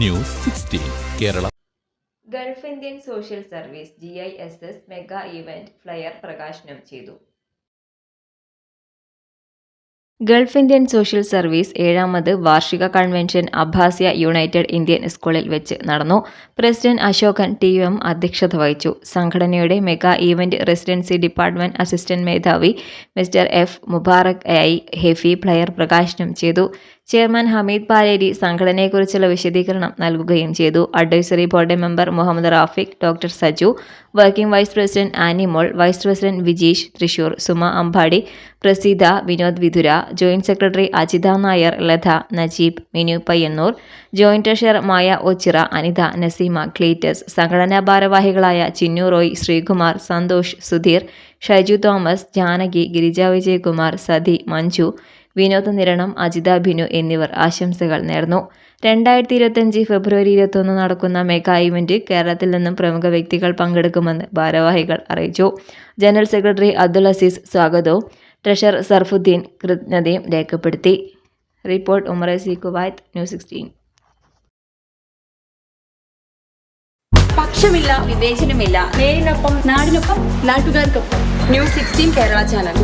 News Kerala. Gulf Indian social service G I S S mega event flyer പ്രകാശനം ചെയ്തു. Gulf Indian social service ഏഴാമത് വാർഷിക convention അബ്ബാസിയ United Indian സ്കൂളിൽ വെച്ച് നടന്നു. പ്രസിഡന്റ് അശോകൻ ടി എം അധ്യക്ഷത വഹിച്ചു. സംഘടനയുടെ mega event residency department assistant മേധാവി മിസ്റ്റർ എഫ് മുബാറക് ഐ ഹെഫി പ്ലെയർ പ്രകാശനം ചെയ്തു. ചെയർമാൻ ഹമീദ് പാലേരി സംഘടനയെക്കുറിച്ചുള്ള വിശദീകരണം നൽകുകയും ചെയ്തു. Advisory board member Muhammad Rafiq doctor Saju working vice president Animol vice president Vijeesh Thrissur Suma Ambadi Praseetha Vinod Vithura joint secretary Ajitha Nair Latha Najeeb Minu Payyanur joint treasurer Maya Ochira Anitha Naseema Cletus സംഘടനാ ഭാരവാഹികളായ ചിന്നു റോയ് ശ്രീകുമാർ സന്തോഷ് സുധീർ ഷൈജു തോമസ് ജാനകി ഗിരിജ വിജയകുമാർ സതി മഞ്ജു വിനോദ് നിരണം അജിത ബിനു എന്നിവർ ആശംസകൾ നേർന്നു. രണ്ടായിരത്തി ഇരുപത്തിയഞ്ച് ഫെബ്രുവരി ഇരുപത്തൊന്ന് നടക്കുന്ന mega event കേരളത്തിൽ നിന്നും പ്രമുഖ വ്യക്തികൾ പങ്കെടുക്കുമെന്ന് ഭാരവാഹികൾ അറിയിച്ചു. ജനറൽ സെക്രട്ടറി അബ്ദുൽ അസീസ് സ്വാഗതവും ട്രഷറർ സർഫുദ്ദീൻ കൃതജ്ഞതയും രേഖപ്പെടുത്തി. Report Umara C Kuwait news sixteen. പക്ഷമില്ല വിവേചനമില്ല. നേരിനൊപ്പം നാടിനൊപ്പം നാട്ടുകാർക്കൊപ്പം. News sixteen Kerala channel.